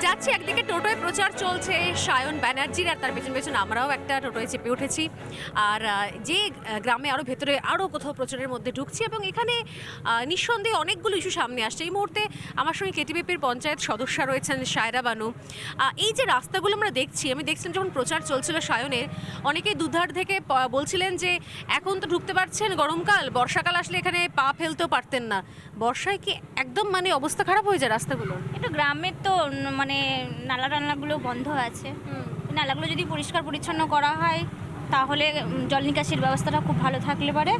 যাচ্ছি, একদিকে টোটোয় প্রচার চলছে, সায়ন ব্যানার্জির আর তার পেছন পেছন আমরাও একটা টোটোয় চেপে উঠেছি। আর যে গ্রামে আরও ভেতরে আরও কোথাও প্রচারের মধ্যে ঢুকছি এবং এখানে নিঃসন্দেহে অনেকগুলো ইস্যু সামনে আসছে। এই মুহূর্তে আমার সঙ্গে কেটিবিপির পঞ্চায়েত সদস্যা রয়েছেন সায়রা বানু। এই যে রাস্তাগুলো আমরা দেখছি, আমি দেখছিলাম যখন প্রচার চলছিল সায়নের, অনেকেই দুধার থেকে বলছিলেন যে, এখন তো ঢুকতে পারছেন গরমকাল, বর্ষাকাল আসলে এখানে পা ফেলতেও পারতেন না। বর্ষায় কি একদম মানে অবস্থা খারাপ হয়ে যায় রাস্তাগুলো? একটু গ্রামের তো ন- মানে নালা টালাগুলো বন্ধ আছে। নালাগুলো যদি পরিষ্কার পরিচ্ছন্ন করা হয় তাহলে জল নিকাশির ব্যবস্থাটা খুব ভালো থাকলে পারে।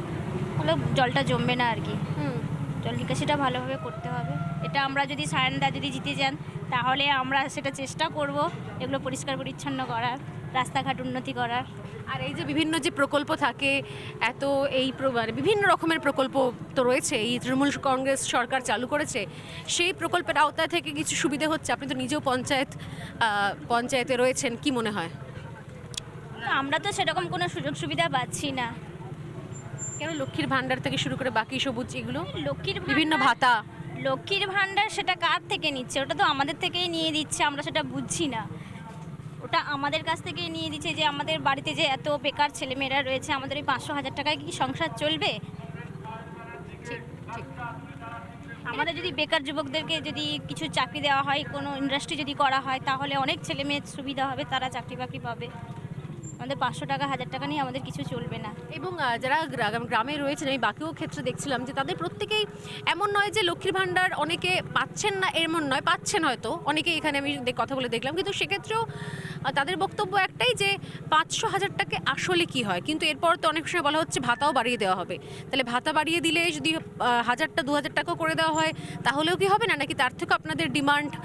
তাহলে জলটা জমবে না আর কি। হুম। জল নিকাশিটা ভালোভাবে করতে হবে। এটা আমরা যদি সায়নদা যদি জিতে যান তাহলে আমরা সেটা চেষ্টা করব এগুলো পরিষ্কার পরিচ্ছন্ন করার। রাস্তাঘাট উন্নতি করার। আর এই যে বিভিন্ন যে প্রকল্প থাকে এত এই মানে বিভিন্ন রকমের প্রকল্প তো রয়েছে এই তৃণমূল কংগ্রেস সরকার চালু করেছে সেই প্রকল্পের আওতায় থেকে কিছু সুবিধা হচ্ছে? আপনি তো নিজেও পঞ্চায়েত পঞ্চায়েতে রয়েছেন কি মনে হয়? আমরা তো সেরকম কোনো সুযোগ সুবিধা পাচ্ছি না। কেন লক্ষ্মীর ভাণ্ডার থেকে শুরু করে বাকি সবুজ এগুলো? লক্ষ্মীর বিভিন্ন ভাতা। লক্ষ্মীর ভাণ্ডার সেটা কার থেকে নিচ্ছে? ওটা তো আমাদের থেকেই নিয়ে দিচ্ছে আমরা সেটা বুঝছি না। ওটা আমাদের কাছ থেকে নিয়ে দিচ্ছে যে আমাদের বাড়িতে যে এত বেকার ছেলেমেয়েরা রয়েছে, আমাদের ওই পাঁচশো হাজার টাকায় কি সংসার চলবে? আমাদের যদি বেকার যুবকদেরকে যদি কিছু চাকরি দেওয়া হয়, কোনো ইন্ডাস্ট্রি যদি করা হয়, তাহলে অনেক ছেলে মেয়ের সুবিধা হবে, তারা চাকরি বাকরি পাবে। আমাদের পাঁচশো টাকা, হাজার টাকা নিয়ে আমাদের কিছু চলবে না। এবং যারা গ্রা- গ্রামে রয়েছেন, আমি বাকিও ক্ষেত্রে দেখছিলাম যে তাদের প্রত্যেকেই এমন নয় যে লক্ষ্মীর ভাণ্ডার অনেকে পাচ্ছেন না, এমন নয়, পাচ্ছেন হয়তো। অনেকে এখানে আমি কথা বলে দেখলাম, কিন্তু সেক্ষেত্রেও তাদের বক্তব্য একটাই যে পাঁচশো হাজার টাকা আসলে কি হয়? কিন্তু এরপর তো অনেক সময় বলা হচ্ছে ভাতাও বাড়িয়ে দেওয়া হবে। তাহলে ভাতা বাড়িয়ে দিলে যদি হাজারটা দু হাজার টাকা করে দেওয়া হয়, তাহলেও কি হবে না? নাকি তার থেকে আপনাদের ডিমান্ড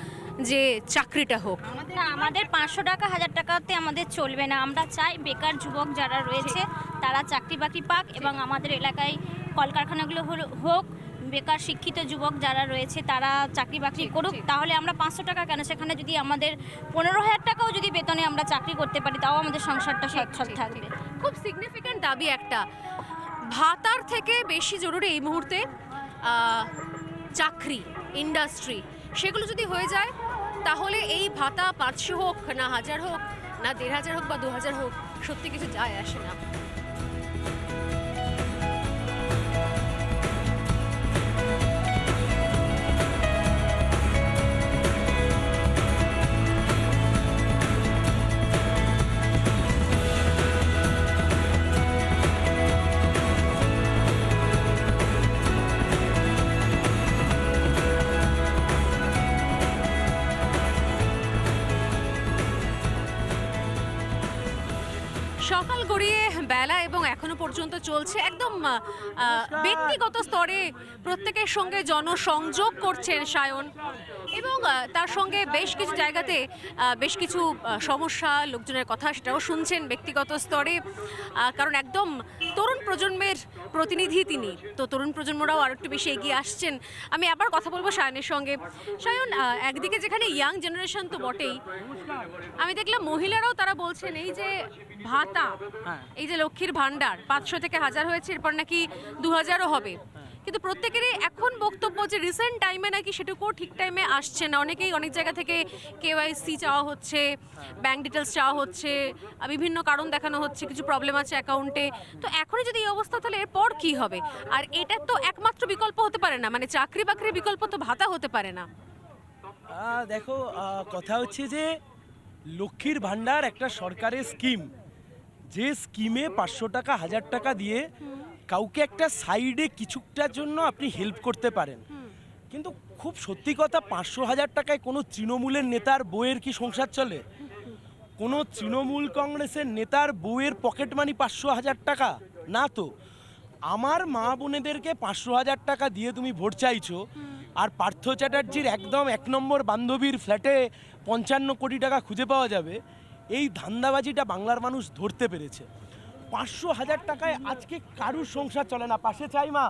যে চাকরিটা হোক। না আমাদের পাঁচশো টাকা হাজার টাকাতে আমাদের চলবে না। আমরা চাই বেকার যুবক যারা রয়েছে তারা চাকরি বাকরি পাক এবং আমাদের এলাকায় কলকারখানাগুলো হোক বেকার শিক্ষিত যুবক যারা রয়েছে তারা চাকরি বাকরি করুক। তাহলে আমরা পাঁচশো টাকা কেন? সেখানে যদি আমাদের পনেরো হাজার টাকাও যদি বেতনে আমরা চাকরি করতে পারি তাও আমাদের সংসারটা সচ্ছল থাকবে। খুব সিগনিফিক্যান্ট দাবি একটা। ভাতার থেকে বেশি জরুরি এই মুহূর্তে চাকরি ইন্ডাস্ট্রি সেগুলো যদি হয়ে যায় তাহলে এই ভাতা পাঁচশো হোক, না হাজার হোক, না দেড় হাজার হোক বা দু হাজার হোক, সত্যি কিছু যায় আসে না। সকাল গড়িয়ে বেলা এবং এখনও পর্যন্ত চলছে একদম ব্যক্তিগত স্তরে প্রত্যেকের সঙ্গে জনসংযোগ করছেন সায়ন। এবং তার সঙ্গে বেশ কিছু জায়গাতে বেশ কিছু সমস্যা লোকজনের কথা সেটাও শুনছেন ব্যক্তিগত স্তরে। কারণ একদম তরুণ প্রজন্মের প্রতিনিধি তিনি। তো তরুণ প্রজন্মরাও আর একটু বেশি এগিয়ে আসছেন। আমি আবার কথা বলব সায়নের সঙ্গে। সায়ন একদিকে যেখানে ইয়াং জেনারেশন তো বটেই আমি দেখলাম মহিলারাও তারা বলছেন এই যে ভাতা এই যে লক্ষ্মীর ভান্ডার পাঁচশো থেকে হাজার হয়েছে এরপর নাকি দু হাজারও হবে কিন্তু প্রত্যেকেরই এখন বক্তব্য যে রিসেন্ট টাইমে নাকি সেটুকুও ঠিক টাইমে আসছে না। অনেকেই অনেক জায়গা থেকে কেওয়াইসি চাওয়া হচ্ছে ব্যাংক ডিটেলস চাওয়া হচ্ছে বিভিন্ন কারণ দেখানো হচ্ছে, কিছু প্রবলেম আছে অ্যাকাউন্টে তো এখনই যদি এই অবস্থা, তাহলে এরপর কি হবে? আর এটা তো একমাত্র বিকল্প হতে পারে না মানে চাকরি বাকরির বিকল্প তো ভাতা হতে পারে না। দেখো কথা হচ্ছে যে লক্ষ্মীর ভাণ্ডার একটা সরকারের স্কিম যে স্কিমে পাঁচশো টাকা, হাজার টাকা দিয়ে কাউকে একটা সাইডে কিছুটার জন্য আপনি হেল্প করতে পারেন। কিন্তু খুব সত্যি কথা পাঁচশো হাজার টাকায় কোনো তৃণমূলের নেতার বউয়ের কি সংসার চলে? কোনো তৃণমূল কংগ্রেসের নেতার বউয়ের পকেট মানি পাঁচশো হাজার টাকা? না তো। আমার মা বোনেদেরকে পাঁচশো হাজার টাকা দিয়ে তুমি ভোট চাইছো আর পার্থ চ্যাটার্জির একদম এক নম্বর বান্ধবীর ফ্ল্যাটে পঞ্চান্ন কোটি টাকা খুঁজে পাওয়া যাবে এই ধান্দাবাজিটা বাংলার মানুষ ধরতে পেরেছে। পাঁচশো হাজার টাকায় আজকে কারুর সংসার চলে না? পাশে চাই মা।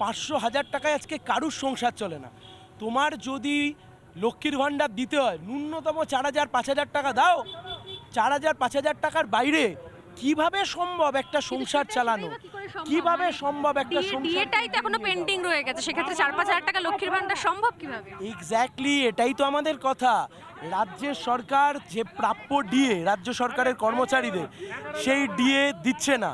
পাঁচশো হাজার টাকায় আজকে কারুর সংসার চলে না? তোমার যদি লক্ষ্মীর ভাণ্ডার দিতে হয়, ন্যূনতম চার হাজার, পাঁচ হাজার টাকা দাও। চার হাজার, পাঁচ হাজার টাকার বাইরে কীভাবে সম্ভব একটা সংসার চালানো? কীভাবে সম্ভব একটা সংসার তো এখনও পেন্ডিং রয়ে গেছে। সেক্ষেত্রে চার পাঁচ হাজার টাকা লক্ষ্মীর ভান্ডার সম্ভব কীভাবে? এক্স্যাক্টলি এটাই তো আমাদের কথা। রাজ্যের সরকার যে প্রাপ্য ডিএ রাজ্য সরকারের কর্মচারীদের সেই ডিএ দিচ্ছে না।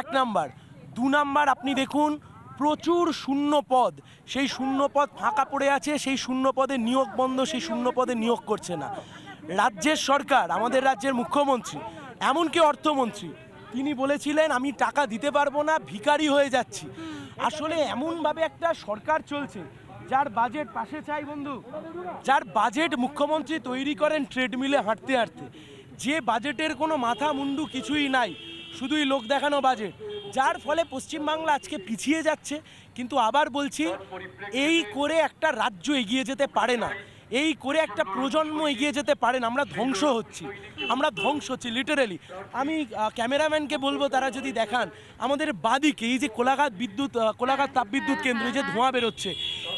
এক নাম্বার। দু নাম্বার আপনি দেখুন প্রচুর শূন্য পদ সেই শূন্য পদ ফাঁকা পড়ে আছে সেই শূন্য পদে নিয়োগ বন্ধ সেই শূন্য পদে নিয়োগ করছে না। রাজ্যের সরকার আমাদের রাজ্যের মুখ্যমন্ত্রী এমনকি অর্থমন্ত্রী। তিনি বলেছিলেন আমি টাকা দিতে পারব না ভিখারি হয়ে যাচ্ছি। আসলে এমনভাবে একটা সরকার চলছে যার বাজেট পাশে চাই বন্ধু। যার বাজেট মুখ্যমন্ত্রী তৈরি করেন ট্রেডমিলে হাঁটতে হাঁটতে। যে বাজেটের কোনো মাথা মুন্ডু কিছুই নাই শুধুই লোক দেখানো বাজেট। যার ফলে পশ্চিমবাংলা আজকে পিছিয়ে যাচ্ছে কিন্তু আবার বলছি এই করে একটা রাজ্য এগিয়ে যেতে পারে না। এই করে একটা প্রজন্ম এগিয়ে যেতে পারেন আমরা ধ্বংস হচ্ছি। আমরা ধ্বংস হচ্ছি লিটারেলি আমি ক্যামেরাম্যানকে বলব তারা যদি দেখান আমাদের বাদিকে এই যে কোলাঘাট বিদ্যুৎ আহ, কোলাঘাট তাপবিদ্যুৎ কেন্দ্র যে ধোঁয়া বেরোচ্ছে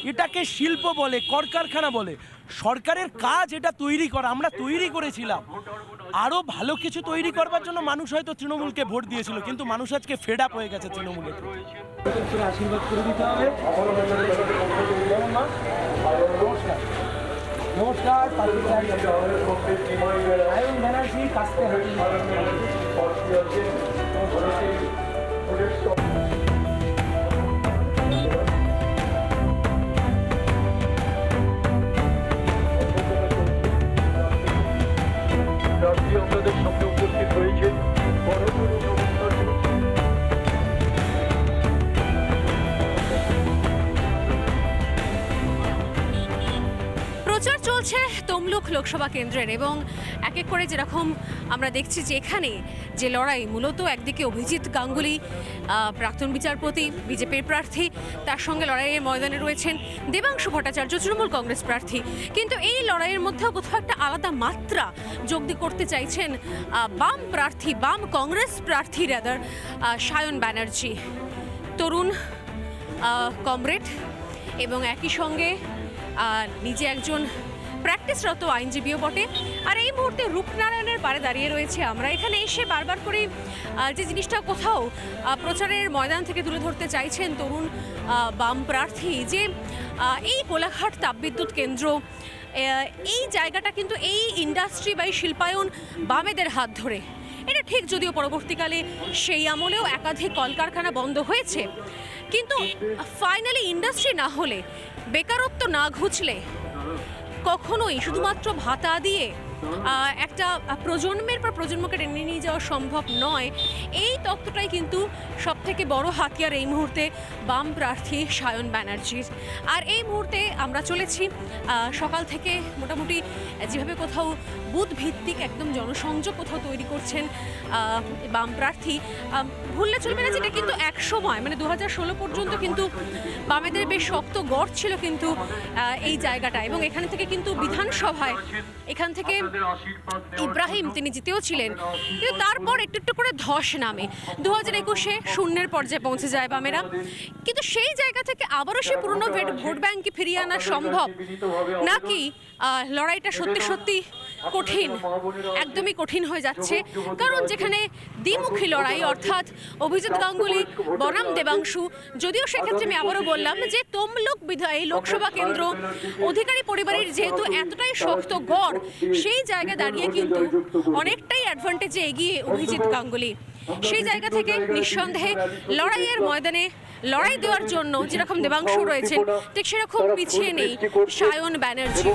এটাকে শিল্প বলে কলকারখানা বলে। সরকারের কাজ এটা তৈরি করা আমরা তৈরি করেছিলাম। আরও ভালো কিছু তৈরি করবার জন্য মানুষ হয়তো তৃণমূলকে ভোট দিয়েছিল কিন্তু মানুষ আজকে ফেড আপ হয়ে গেছে তৃণমূলের আশীর্বাদ করে দিতে হবে। নমস্কার আয়ন ব্যানার্জি কাস্তে হাঁটি চলছে তমলুক লোকসভা কেন্দ্রের এবং এক এক করে যেরকম আমরা দেখছি যে এখানে যে লড়াই, মূলত একদিকে অভিজিৎ গাঙ্গুলি প্রাক্তন বিচারপতি, বিজেপির প্রার্থী, তার সঙ্গে লড়াইয়ের ময়দানে রয়েছেন দেবাংশু ভট্টাচার্য, তৃণমূল কংগ্রেস প্রার্থী। কিন্তু এই লড়াইয়ের মধ্যেও কোথাও একটা আলাদা মাত্রা যোগ করতে চাইছেন বাম প্রার্থী, বাম কংগ্রেস প্রার্থী রাদার সায়ন ব্যানার্জি। তরুণ কমরেড এবং একই সঙ্গে নিজে একজন প্র্যাকটিসরত আইনজীবীও বটে। আর এই মুহূর্তে রূপনারায়ণের পারে দাঁড়িয়ে রয়েছে আমরা। এখানে এসে বারবার করে যে জিনিসটা কোথাও প্রচারের ময়দান থেকে তুলে ধরতে চাইছেন তরুণ বাম প্রার্থী যে এই কোলাঘাট তাপবিদ্যুৎ কেন্দ্র এই জায়গাটা কিন্তু এই ইন্ডাস্ট্রি বা এই শিল্পায়ন বামেদের হাত ধরে। এটা ঠিক যদিও পরবর্তীকালে সেই আমলেও একাধিক কলকারখানা বন্ধ হয়েছে। কিন্তু ফাইনালি ইন্ডাস্ট্রি না হলে, বেকারত্ব না ঘুচলে কখনোই শুধুমাত্র ভাতা দিয়ে একটা প্রজন্মের পর প্রজন্মকে টেনে নিয়ে যাওয়া সম্ভব নয়। এই তত্ত্বটাই কিন্তু সব থেকে বড় হাতিয়ার এই মুহূর্তে বাম প্রার্থী সায়ন ব্যানার্জির। আর এই মুহূর্তে আমরা চলেছি সকাল থেকে মোটামুটি যেভাবে কোথাও বুথ ভিত্তিক একদম জনসংযোগ কোথাও তৈরি করছেন বাম প্রার্থী ভুললে চলবে না যেটা কিন্তু এক সময় মানে দু হাজার ষোলো পর্যন্ত কিন্তু বামেদের বেশ শক্ত গড় ছিল কিন্তু এই জায়গাটা। এবং এখান থেকে কিন্তু বিধানসভায়, এখান থেকে ইব্রাহিম তিনি জিতেও ছিলেন। কিন্তু তারপর একটু একটু করে ধস নামে। দু হাজার একুশে শূন্যের পর্যায়ে পৌঁছে যায় বামেরা। কিন্তু সেই জায়গা থেকে আবারও সে পুরনো ভোট ভোট ব্যাংকে ফিরিয়ে আনা সম্ভব? নাকি লড়াইটা সত্যি সত্যি কঠিন, একদমই কঠিন হয়ে যাচ্ছে। কারণ যেখানে দ্বিমুখী লড়াই, অর্থাৎ অভিজিৎ গাঙ্গুলি, বনাম দেবাংশু, যদিও সেক্ষেত্রে আমি আবারও বললাম যে তমলুক বিধা এই লোকসভা কেন্দ্র অধিকারী পরিবারের যেহেতু এতটাই শক্ত গড়, সেই জায়গায় দাঁড়িয়ে কিন্তু অনেকটাই অ্যাডভান্টেজে এগিয়ে অভিজিৎ গাঙ্গুলি। সেই জায়গা থেকে নিঃসন্দেহে লড়াইয়ের ময়দানে লড়াই দেওয়ার জন্য যেরকম দেবাংশু রয়েছেন, ঠিক সেরকম পিছিয়ে নেই সায়ন ব্যানার্জি।